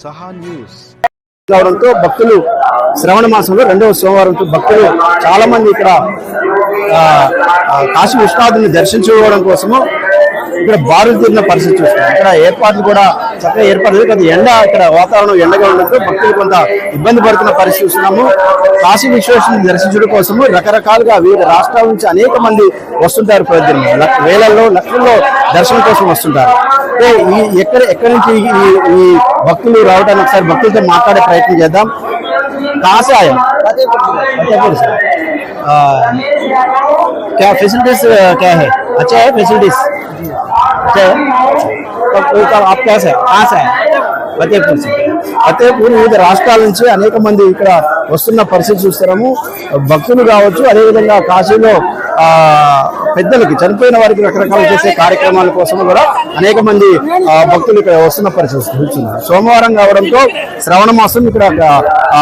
సహా న్యూస్. కావడంతో భక్తులు శ్రవణ మాసంలో రెండవ సోమవారంతో భక్తులు చాలా మంది ఇక్కడ ఆ, కాశీ విశ్వనాథుని దర్శించుకోవడం కోసము ఇక్కడ బారులు తీరిన పరిస్థితి చూస్తున్నాం. ఇక్కడ ఏర్పాట్లు కూడా చక్కగా ఏర్పాట్లు కానీ ఎండ ఇక్కడ వాతావరణం ఎండగా ఉండడంతో భక్తులు కొంత ఇబ్బంది పడుతున్న పరిస్థితి చూస్తున్నాము. కాశీ విశ్వేశ్వరుని దర్శించడం కోసము రకరకాలుగా వివిధ రాష్ట్రాల నుంచి అనేక మంది వస్తుంటారు ప్రజలు వేలల్లో లక్షల్లో దర్శనం కోసం వస్తుంటారు. ఎక్కడ ఎక్కడి నుంచి ఈ- ఈ- ఈ భక్తులు రావడానికి ఒకసారి భక్తులతో మాట్లాడే ప్రయత్నం చేద్దాం कहाँ से आए फतेहपुर से आ, क्या फैसिलिटीज क्या है अच्छा है फैसिलिटीज अच्छा है कब कब आप क्या से कहाँ से आए ఫతేపూర్ से ఫతేపూర్ వివిధ రాష్ట్రాల నుంచి అనేక మంది ఇక్కడ వస్తున్న పరిస్థితి చూస్తున్నాము భక్తులు కావచ్చు అదేవిధంగా కాశీలో ఆ పెద్దలకి చనిపోయిన వారికి రకరకాలు చేసే కార్యక్రమాల కోసం కూడా అనేక మంది ఆ, భక్తులు ఇక్కడ వస్తున్న పరిస్థితి చూస్తున్నారు సోమవారం కావడంతో శ్రవణ మాసం ఇక్కడ ఆ,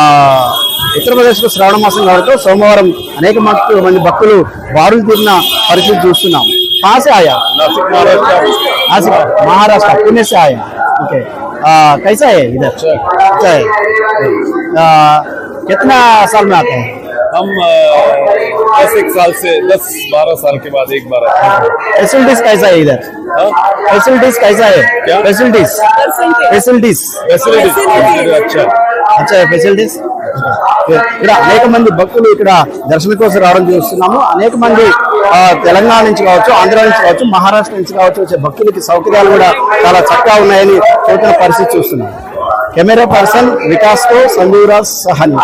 ఉత్తరప్రదేశ్ లో శ్రావణ మాసం కావడంతో సోమవారం అనేక మంది మంది భక్తులు బారులు తీరిన పరిస్థితి చూస్తున్నాం కాసే ఆయా नासिक महाराष्ट्र पुणे से आए ओके आ, कैसा है इधर अच्छा है आ, कितना साल में आते हैं हम अ, दस एक साल से दस बारह साल के बाद एक बार आते हैं फैसिलिटीज कैसा है इधर हाँ? फैसिलिटीज कैसा है क्या? फैसिलिटीज फैसिलिटीज फैसिलिटी अच्छा है। అచ్చా ఫెసిలిటీస్ ఇక్కడ అనేక మంది భక్తులు ఇక్కడ దర్శనం కోసం రావడం చూస్తున్నాము అనేక మంది ఆ, తెలంగాణ నుంచి కావచ్చు ఆంధ్ర నుంచి కావచ్చు మహారాష్ట్ర నుంచి కావచ్చు వచ్చే భక్తులకి సౌకర్యాలు కూడా చాలా చక్కగా ఉన్నాయని చూస్తున్న పరిస్థితి చూస్తున్నాం కెమెరా పర్సన్ వికాస్ తో సంజీవరాజ్ సహాని